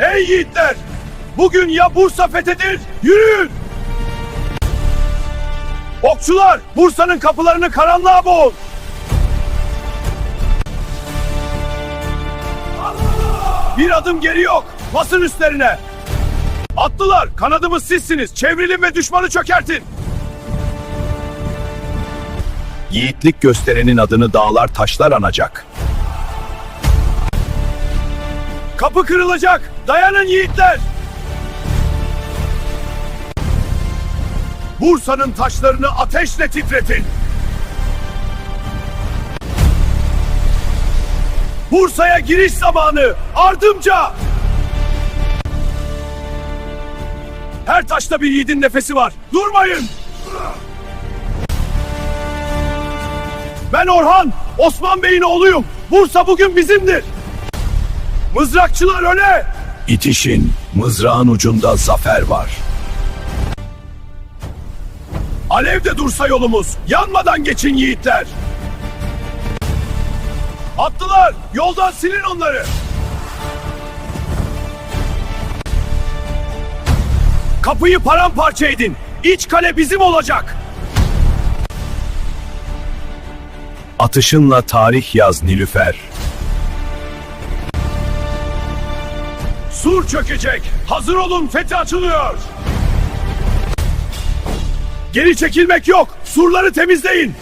Ey yiğitler! Bugün ya Bursa fethidir, yürüyün! Okçular, Bursa'nın kapılarını karanlığa boğun! Bir adım geri yok, basın üstlerine! Atlılar, kanadımız sizsiniz, çevrilin ve düşmanı çökertin! Yiğitlik gösterenin adını dağlar taşlar anacak. Kapı kırılacak. Dayanın yiğitler. Bursa'nın taşlarını ateşle titretin. Bursa'ya giriş zamanı. Ardımca. Her taşta bir yiğidin nefesi var. Durmayın. Ben Orhan, Osman Bey'in oğluyum. Bursa bugün bizimdir. Mızrakçılar öne! İtişin, mızrağın ucunda zafer var. Alevde dursa yolumuz, yanmadan geçin yiğitler. Atlılar, yoldan silin onları. Kapıyı paramparça edin. İç kale bizim olacak. Atışınla tarih yaz Nilüfer. Çökecek. Hazır olun fethi açılıyor. Geri çekilmek yok. Surları temizleyin.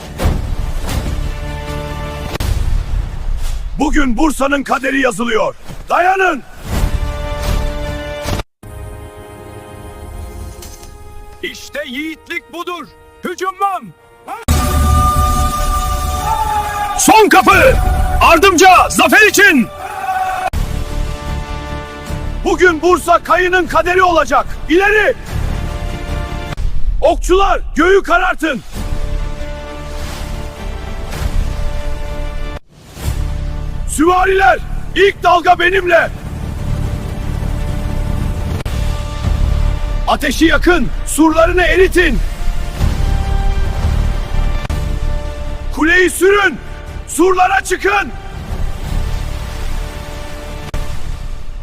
Bugün Bursa'nın kaderi yazılıyor. Dayanın. İşte yiğitlik budur. Hücumlan. Son kapı. Ardımca zafer için. Bugün Bursa kayının kaderi olacak. İleri! Okçular göğü karartın. Süvariler ilk dalga benimle. Ateşi yakın, surlarını eritin. Kuleyi sürün, surlara çıkın.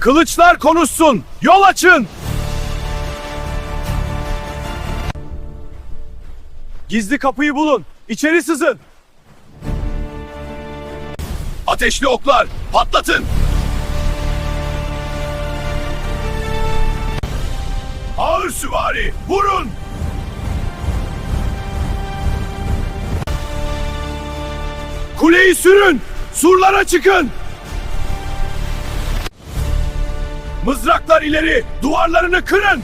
Kılıçlar konuşsun. Yol açın. Gizli kapıyı bulun. İçeri sızın. Ateşli oklar patlatın. Ağır süvari vurun. Kuleyi sürün. Surlara çıkın. Mızraklar ileri, duvarlarını kırın.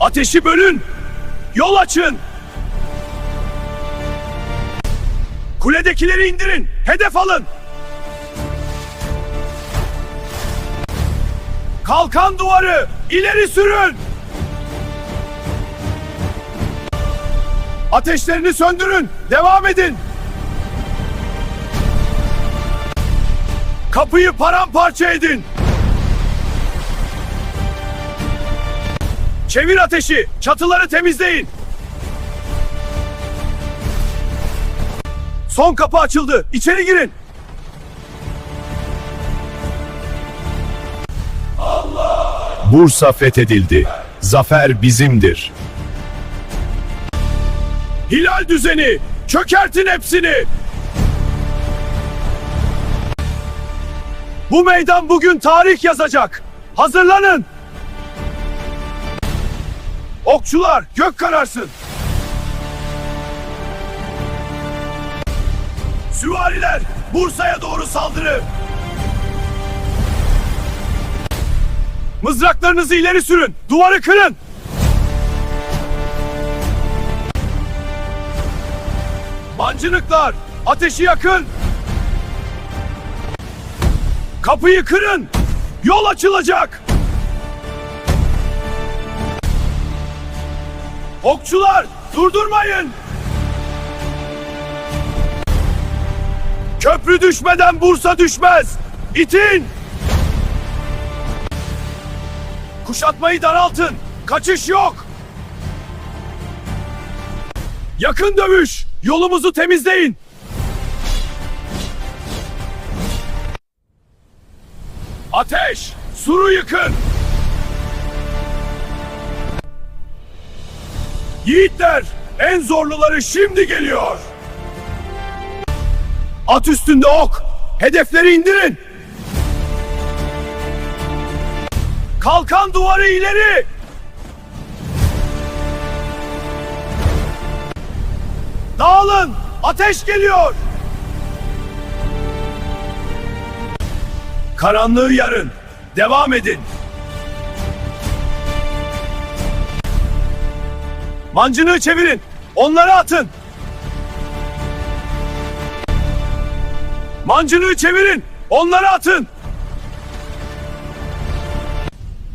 Ateşi bölün. Yol açın. Kuledekileri indirin. Hedef alın. Kalkan duvarı ileri sürün. Ateşlerini söndürün. Devam edin. Kapıyı paramparça edin. Çevir ateşi. Çatıları temizleyin. Son kapı açıldı. İçeri girin. Bursa fethedildi. Zafer bizimdir. Hilal düzeni. Çökertin hepsini. Bu meydan bugün tarih yazacak. Hazırlanın. Okçular gök kararsın. Süvariler Bursa'ya doğru saldırı. Mızraklarınızı ileri sürün. Duvarı kırın. Mancınıklar ateşi yakın. Kapıyı kırın. Yol açılacak. Okçular durdurmayın. Köprü düşmeden Bursa düşmez. İtin. Kuşatmayı daraltın. Kaçış yok. Yakın dövüş. Yolumuzu temizleyin. Ateş! Suru yıkın! Yiğitler! En zorluları şimdi geliyor! At üstünde ok! Hedefleri indirin! Kalkan duvarı ileri! Dağılın! Ateş geliyor! Karanlığı yarın. Devam edin. Mancınığı çevirin. Onları atın. Mancınığı çevirin. Onları atın.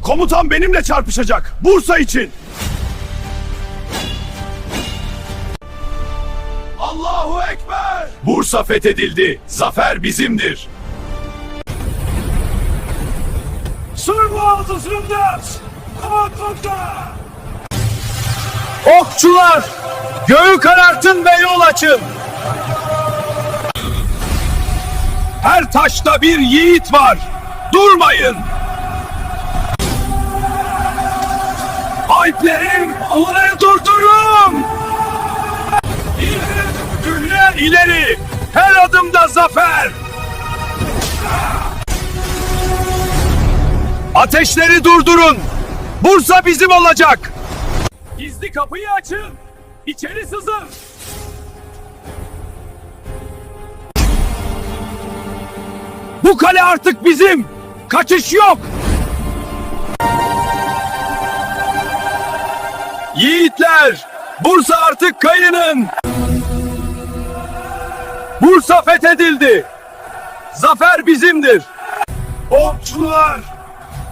Komutan benimle çarpışacak. Bursa için. Allahu Ekber. Bursa fethedildi. Zafer bizimdir. Sınır boğazı sınırdas! Komuta! Okçular! Göğü karartın ve yol açın! Her taşta bir yiğit var! Durmayın! Alplerim! Onları durdurun! İleri! İleri! Her adımda zafer! Ateşleri durdurun. Bursa bizim olacak. Gizli kapıyı açın. İçeri sızın. Bu kale artık bizim. Kaçış yok. Yiğitler, Bursa artık kayının. Bursa fethedildi. Zafer bizimdir. Okçular,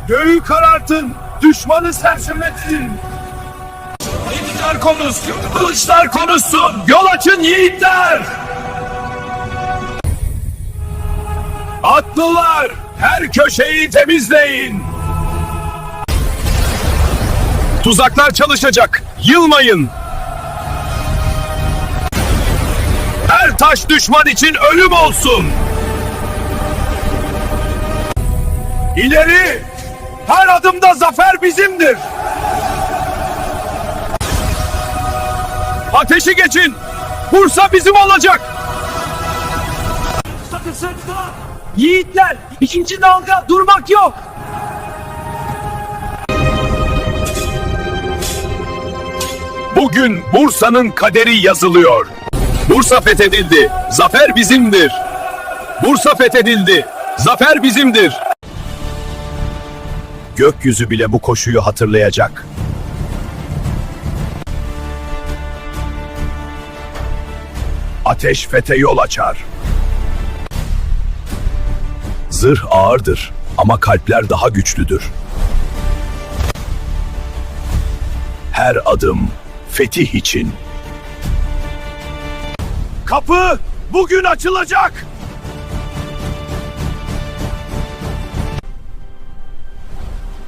Göğü karartın, düşmanı sersemletsin. Yiğitler konuşsun, kılıçlar konuşsun, yol açın yiğitler! Atlılar, her köşeyi temizleyin! Tuzaklar çalışacak, yılmayın! Her taş düşman için ölüm olsun! İleri! Her adımda zafer bizimdir. Ateşi geçin. Bursa bizim olacak. Yiğitler, ikinci dalga durmak yok. Bugün Bursa'nın kaderi yazılıyor. Bursa fethedildi. Zafer bizimdir. Bursa fethedildi. Zafer bizimdir. Gökyüzü bile bu koşuyu hatırlayacak. Ateş fete yol açar. Zırh ağırdır ama kalpler daha güçlüdür. Her adım fetih için. Kapı bugün açılacak.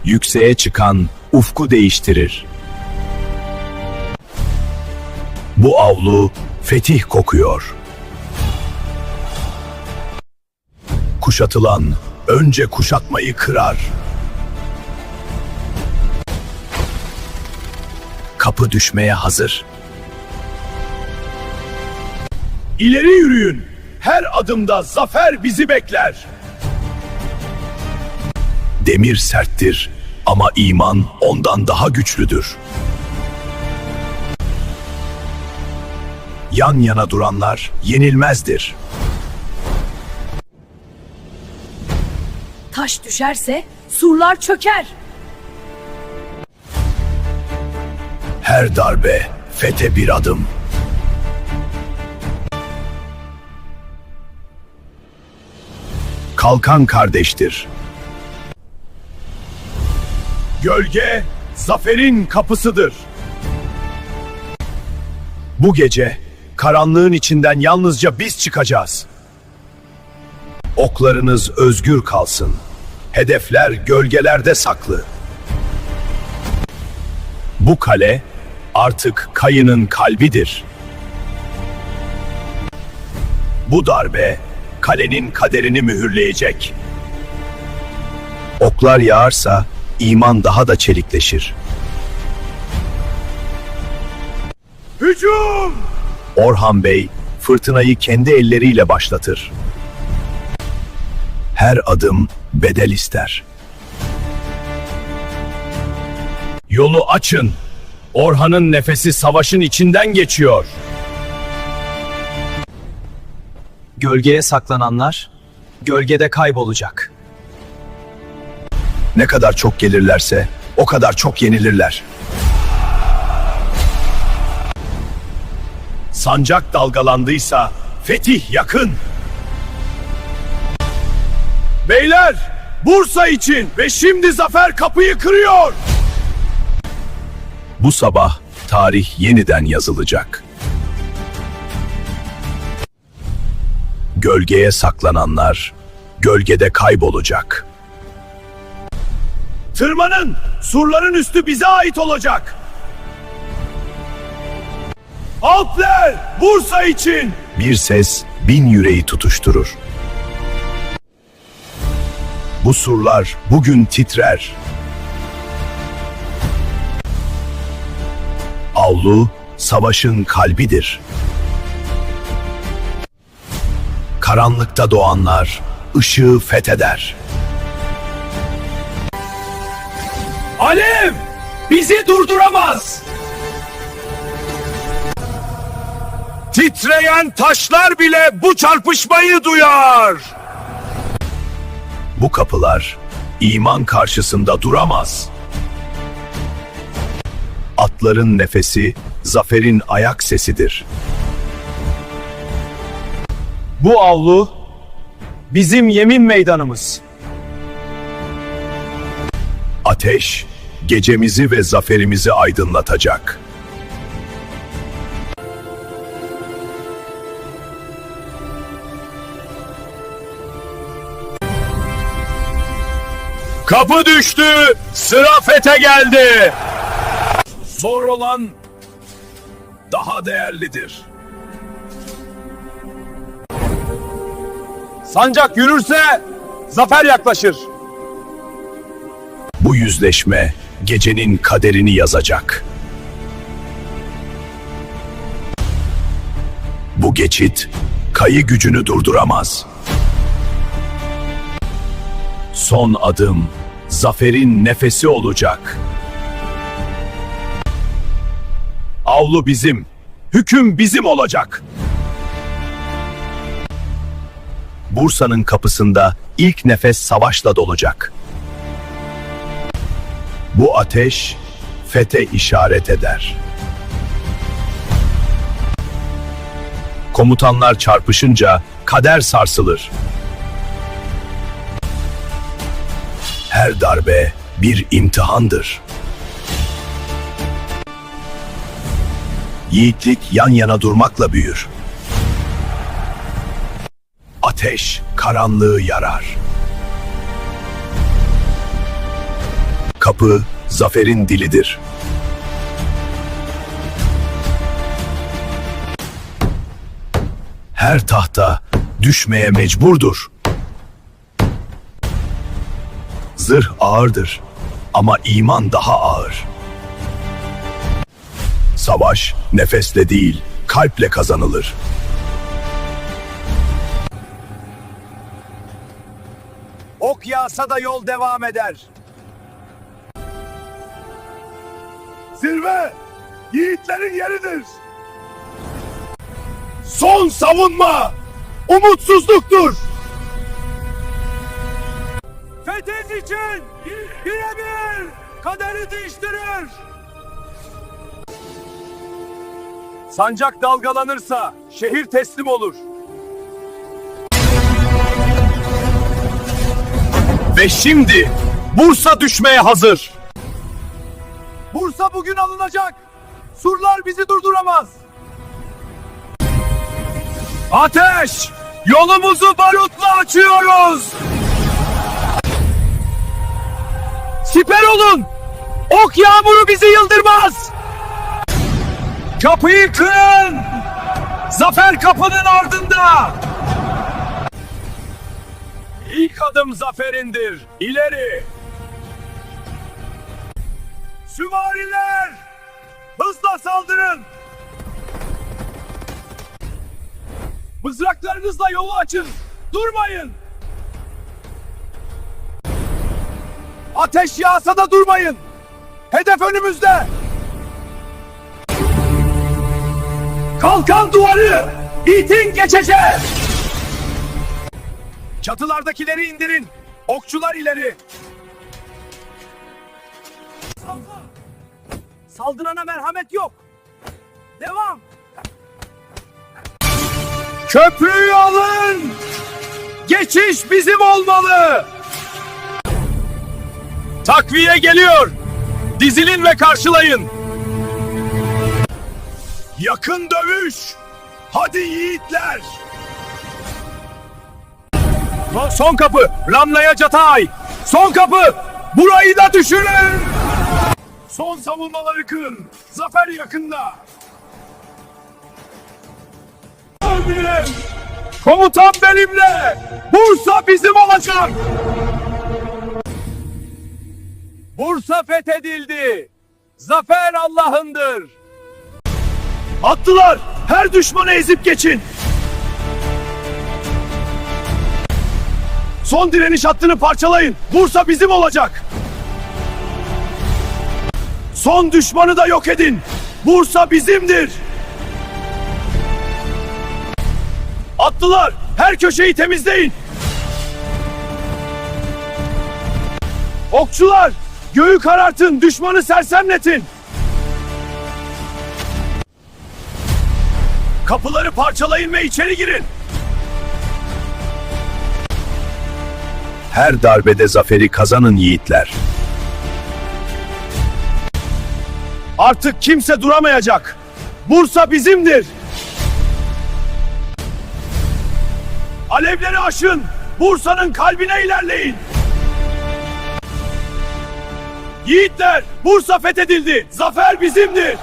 Yükseğe çıkan ufku değiştirir. Bu avlu fetih kokuyor. Kuşatılan önce kuşatmayı kırar. Kapı düşmeye hazır. İleri yürüyün. Her adımda zafer bizi bekler. Demir serttir ama iman ondan daha güçlüdür. Yan yana duranlar yenilmezdir. Taş düşerse surlar çöker. Her darbe fete bir adım. Kalkan kardeştir. Gölge zaferin kapısıdır. Bu gece karanlığın içinden yalnızca biz çıkacağız. Oklarınız özgür kalsın. Hedefler gölgelerde saklı. Bu kale artık kayının kalbidir. Bu darbe kalenin kaderini mühürleyecek. oklar yağarsa iman daha da çelikleşir. Hücum! Orhan Bey fırtınayı kendi elleriyle başlatır. Her adım bedel ister. Yolu açın. Orhan'ın nefesi savaşın içinden geçiyor. Gölgeye saklananlar gölgede kaybolacak. Ne kadar çok gelirlerse o kadar çok yenilirler. Sancak dalgalandıysa fetih yakın. Beyler, Bursa için ve şimdi zafer kapıyı kırıyor. Bu sabah tarih yeniden yazılacak. Gölgeye saklananlar gölgede kaybolacak. Tırmanın! Surların üstü bize ait olacak! Alpler! Bursa için! Bir ses bin yüreği tutuşturur. Bu surlar bugün titrer. Avlu savaşın kalbidir. Karanlıkta doğanlar ışığı fetheder. Alev bizi durduramaz. Titreyen taşlar bile bu çarpışmayı duyar. Bu kapılar iman karşısında duramaz. Atların nefesi zaferin ayak sesidir. Bu avlu bizim yemin meydanımız. Ateş gecemizi ve zaferimizi aydınlatacak. Kapı düştü, sıra fete geldi. Zor olan daha değerlidir. Sancak yürürse zafer yaklaşır. Bu yüzleşme gecenin kaderini yazacak. Bu geçit kayı gücünü durduramaz. Son adım zaferin nefesi olacak. Avlu bizim, hüküm bizim olacak. Bursa'nın kapısında ilk nefes savaşla dolacak. Bu ateş fete işaret eder. Komutanlar çarpışınca kader sarsılır. Her darbe bir imtihandır. Yiğitlik yan yana durmakla büyür. Ateş karanlığı yarar. Kapı zaferin dilidir. Her tahta düşmeye mecburdur. Zırh ağırdır ama iman daha ağır. Savaş nefesle değil, kalple kazanılır. Ok yağsa da yol devam eder. Zirve yiğitlerin yeridir. Son savunma umutsuzluktur. Fetih için birebir kaderi değiştirir. Sancak dalgalanırsa şehir teslim olur. Ve şimdi Bursa düşmeye hazır. Bursa bugün alınacak. Surlar bizi durduramaz. Ateş! Yolumuzu barutla açıyoruz. Siper olun. Ok yağmuru bizi yıldırmaz. Kapıyı kırın. Zafer kapının ardında. İlk adım zaferindir. İleri. Süvariler! Hızla saldırın! Mızraklarınızla yolu açın. Durmayın. Ateş yağsa da durmayın! Hedef önümüzde! Kalkan duvarı. İtin geçeceğiz. Çatılardakileri indirin! Okçular ileri! Saldırana merhamet yok! Devam! Köprüyü alın. Geçiş bizim olmalı. Takviye geliyor. Dizilin ve karşılayın. Yakın dövüş. Hadi yiğitler. Son- kapı. Ramlaya Catay. Son kapı. Burayı da düşürün. Son savunmaları kırın. Zafer yakında. Öldürün. Komutan benimle. Bursa bizim olacak. Bursa fethedildi! Zafer Allah'ındır! Atlılar her düşmanı ezip geçin. Son direniş hattını parçalayın. Bursa bizim olacak. Son düşmanı da yok edin. Bursa bizimdir. Atlılar her köşeyi temizleyin. Okçular göğü karartın, düşmanı sersemletin. Kapıları parçalayın ve içeri girin. Her darbede zaferi kazanın yiğitler. Artık kimse duramayacak. Bursa bizimdir. Alevleri aşın. Bursa'nın kalbine ilerleyin. Yiğitler, Bursa fethedildi. Zafer bizimdir.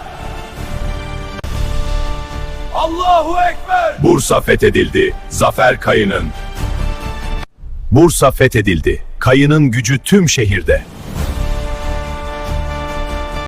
Allahu Ekber! Bursa fethedildi. Zafer Kayı'nın. Bursa fethedildi. Kayı'nın gücü tüm şehirde.